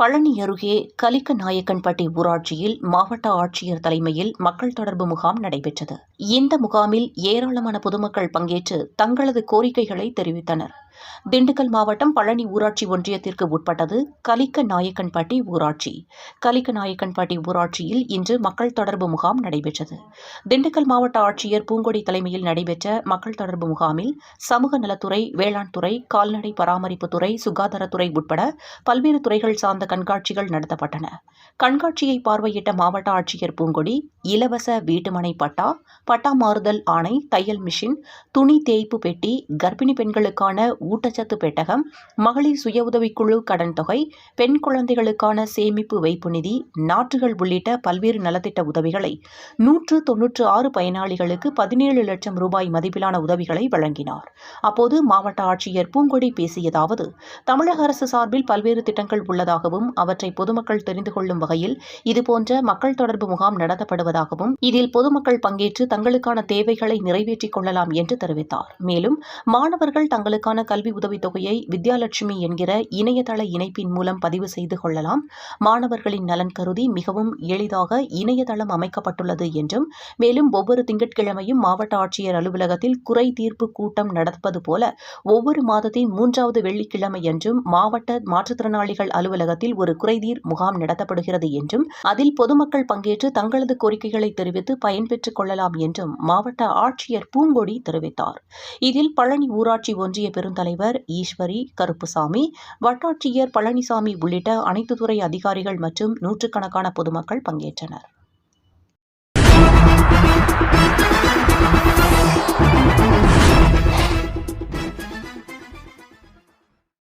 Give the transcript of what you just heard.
பழனி அருகே கலிக்கநாயக்கன்பட்டி ஊராட்சியில் மாவட்ட ஆட்சியர் தலைமையில் மக்கள் தொடர்பு முகாம் நடைபெற்றது. இந்த முகாமில் ஏராளமான பொதுமக்கள் பங்கேற்று தங்களது கோரிக்கைகளை தெரிவித்தனர். திண்டுக்கல் மாவட்டம் பழனி ஊராட்சி ஒன்றியத்திற்கு உட்பட்டது கலிக்க நாயக்கன்பட்டி ஊராட்சி. கலிக்க நாயக்கன்பட்டி ஊராட்சியில் இன்று மக்கள் தொடர்பு முகாம் நடைபெற்றது. திண்டுக்கல் மாவட்ட ஆட்சியர் பூங்கொடி தலைமையில் நடைபெற்ற மக்கள் தொடர்பு முகாமில் சமூக நலத்துறை வேளாண் துறை கால்நடை பராமரிப்புத்துறை சுகாதாரத்துறை உட்பட பல்வேறு துறைகள் சார்ந்த கண்காட்சிகள் நடத்தப்பட்டன. கண்காட்சியை பார்வையிட்ட மாவட்ட ஆட்சியர் பூங்கொடி இலவச வீட்டுமனை பட்டா பட்டா மாறுதல் ஆணை தையல் மிஷின் துணி தேய்ப்பு பெட்டி கர்ப்பிணி பெண்களுக்கான ஊட்டச்சத்து பெட்டகம் மகளிர் சுய உதவிக்குழு கடன் தொகை பெண் குழந்தைகளுக்கான சேமிப்பு வைப்பு நிதி நாற்றுகள் உள்ளிட்ட பல்வேறு நலத்திட்ட உதவிகளை நூற்று தொன்னூற்று ஆறு பயனாளிகளுக்கு பதினேழு லட்சம் ரூபாய் மதிப்பிலான உதவிகளை வழங்கினார். அப்போது மாவட்ட ஆட்சியர் பூங்கொடி பேசியதாவது தமிழக அரசு சார்பில் பல்வேறு திட்டங்கள் உள்ளதாக உள்ளதாகவும் அவற்றை பொதுமக்கள் தெரிந்து கொள்ளும் வகையில் இதுபோன்ற மக்கள் தொடர்பு முகாம் நடத்தப்படுவதாகவும் இதில் பொதுமக்கள் பங்கேற்று தங்களுக்கான தேவைகளை நிறைவேற்றிக் கொள்ளலாம் என்று தெரிவித்தார். மேலும் மாணவர்கள் தங்களுக்கான கல்வி உதவித்தொகையை வித்யாலட்சுமி என்கிற இணையதள இணைப்பின் மூலம் பதிவு செய்து கொள்ளலாம். மாணவர்களின் நலன் கருதி மிகவும் எளிதாக இணையதளம் அமைக்கப்பட்டுள்ளது என்றும் மேலும் ஒவ்வொரு திங்கட்கிழமையும் மாவட்ட ஆட்சியர் அலுவலகத்தில் குறை தீர்ப்பு கூட்டம் நடப்பது போல ஒவ்வொரு மாதத்தின் மூன்றாவது வெள்ளிக்கிழமை என்றும் மாவட்ட மாற்றுத்திறனாளிகள் அலுவலகத்தில் ஒரு குறைதீர் முகாம் நடத்தப்படுகிறது என்றும் அதில் பொதுமக்கள் பங்கேற்று தங்களது கோரிக்கைகளை தெரிவித்து பயன்பெற்றுக் கொள்ளலாம் என்றும் மாவட்ட ஆட்சியர் பூங்கொடி தெரிவித்தார். இதில் பழனி ஊராட்சி ஒன்றிய பெருந்தலைவர் ஈஸ்வரி கருப்புசாமி வட்டாட்சியர் பழனிசாமி உள்ளிட்ட அனைத்து துறை அதிகாரிகள் மற்றும் நூற்றுக்கணக்கான பொதுமக்கள் பங்கேற்றனர்.